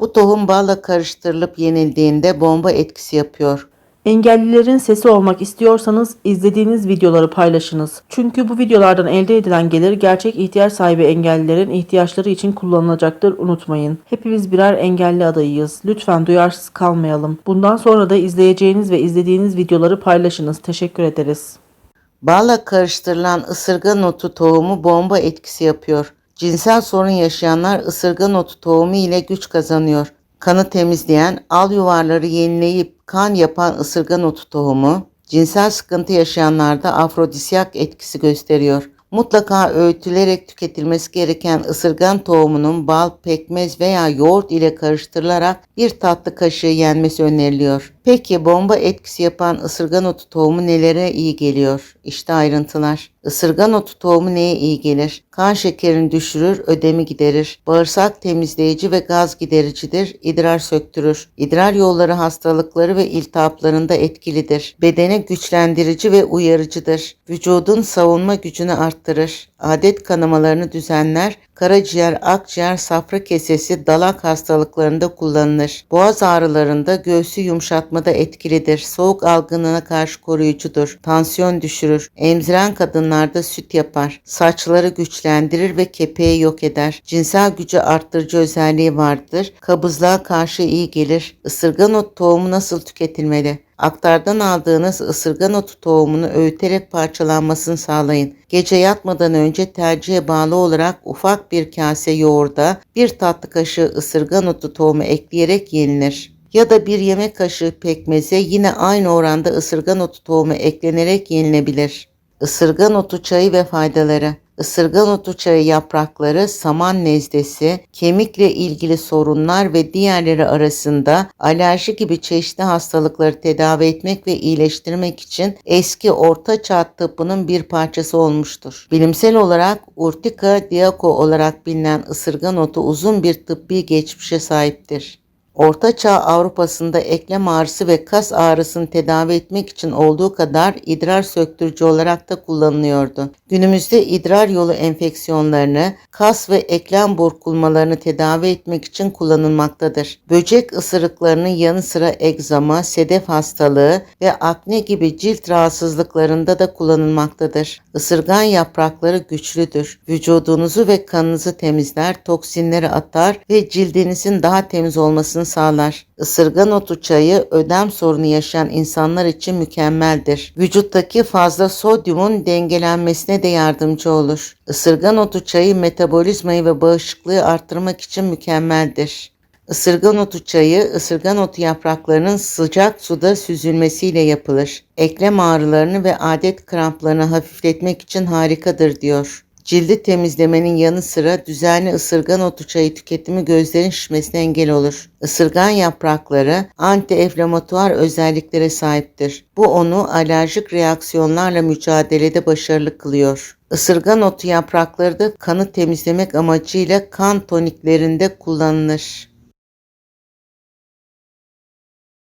Bu tohum balla karıştırılıp yenildiğinde bomba etkisi yapıyor. Engellilerin sesi olmak istiyorsanız izlediğiniz videoları paylaşınız. Çünkü bu videolardan elde edilen gelir gerçek ihtiyaç sahibi engellilerin ihtiyaçları için kullanılacaktır unutmayın. Hepimiz birer engelli adayıyız. Lütfen duyarsız kalmayalım. Bundan sonra da izleyeceğiniz ve izlediğiniz videoları paylaşınız. Teşekkür ederiz. Balla karıştırılan ısırgan otu tohumu bomba etkisi yapıyor. Cinsel sorun yaşayanlar ısırgan otu tohumu ile güç kazanıyor. Kanı temizleyen, al yuvarları yenileyip kan yapan ısırgan otu tohumu, cinsel sıkıntı yaşayanlarda afrodisyak etkisi gösteriyor. Mutlaka öğütülerek tüketilmesi gereken ısırgan tohumunun bal, pekmez veya yoğurt ile karıştırılarak bir tatlı kaşığı yenmesi öneriliyor. Peki bomba etkisi yapan ısırgan otu tohumu nelere iyi geliyor? İşte ayrıntılar. Isırgan otu tohumu neye iyi gelir? Kan şekerini düşürür, ödemi giderir. Bağırsak temizleyici ve gaz gidericidir, idrar söktürür. İdrar yolları hastalıkları ve iltihaplarında etkilidir. Bedene güçlendirici ve uyarıcıdır. Vücudun savunma gücünü arttırır. Adet kanamalarını düzenler, karaciğer, akciğer, safra kesesi, dalak hastalıklarında kullanılır. Boğaz ağrılarında göğsü yumuşatmada etkilidir. Soğuk algınlığına karşı koruyucudur. Tansiyon düşürür. Emziren kadınlarda süt yapar. Saçları güçlendirir ve kepeği yok eder. Cinsel gücü arttırıcı özelliği vardır. Kabızlığa karşı iyi gelir. Isırgan ot tohumu nasıl tüketilmeli? Aktardan aldığınız ısırgan otu tohumunu öğüterek parçalanmasını sağlayın. Gece yatmadan önce tercihe bağlı olarak ufak bir kase yoğurda bir tatlı kaşığı ısırgan otu tohumu ekleyerek yenilir. Ya da bir yemek kaşığı pekmeze yine aynı oranda ısırgan otu tohumu eklenerek yenilebilir. Isırgan otu çayı ve faydaları Isırgan otu çayı yaprakları saman nezdesi, kemikle ilgili sorunlar ve diğerleri arasında alerji gibi çeşitli hastalıkları tedavi etmek ve iyileştirmek için eski orta çağ tıbbının bir parçası olmuştur. Bilimsel olarak Urtica diaco olarak bilinen ısırgan otu uzun bir tıbbi geçmişe sahiptir. Orta Çağ Avrupa'sında eklem ağrısı ve kas ağrısını tedavi etmek için olduğu kadar idrar söktürücü olarak da kullanılıyordu. Günümüzde idrar yolu enfeksiyonlarını, kas ve eklem burkulmalarını tedavi etmek için kullanılmaktadır. Böcek ısırıklarının yanı sıra egzama, sedef hastalığı ve akne gibi cilt rahatsızlıklarında da kullanılmaktadır. Isırgan yaprakları güçlüdür. Vücudunuzu ve kanınızı temizler, toksinleri atar ve cildinizin daha temiz olmasını sağlar. Isırgan otu çayı ödem sorunu yaşayan insanlar için mükemmeldir. Vücuttaki fazla sodyumun dengelenmesine de yardımcı olur. Isırgan otu çayı metabolizmayı ve bağışıklığı arttırmak için mükemmeldir. Isırgan otu çayı, ısırgan otu yapraklarının sıcak suda süzülmesiyle yapılır. Eklem ağrılarını ve adet kramplarını hafifletmek için harikadır diyor. Cildi temizlemenin yanı sıra düzenli ısırgan otu çayı tüketimi gözlerin şişmesine engel olur. Isırgan yaprakları anti-enflamatuar özelliklere sahiptir. Bu onu alerjik reaksiyonlarla mücadelede başarılı kılıyor. Isırgan otu yaprakları da kanı temizlemek amacıyla kan toniklerinde kullanılır.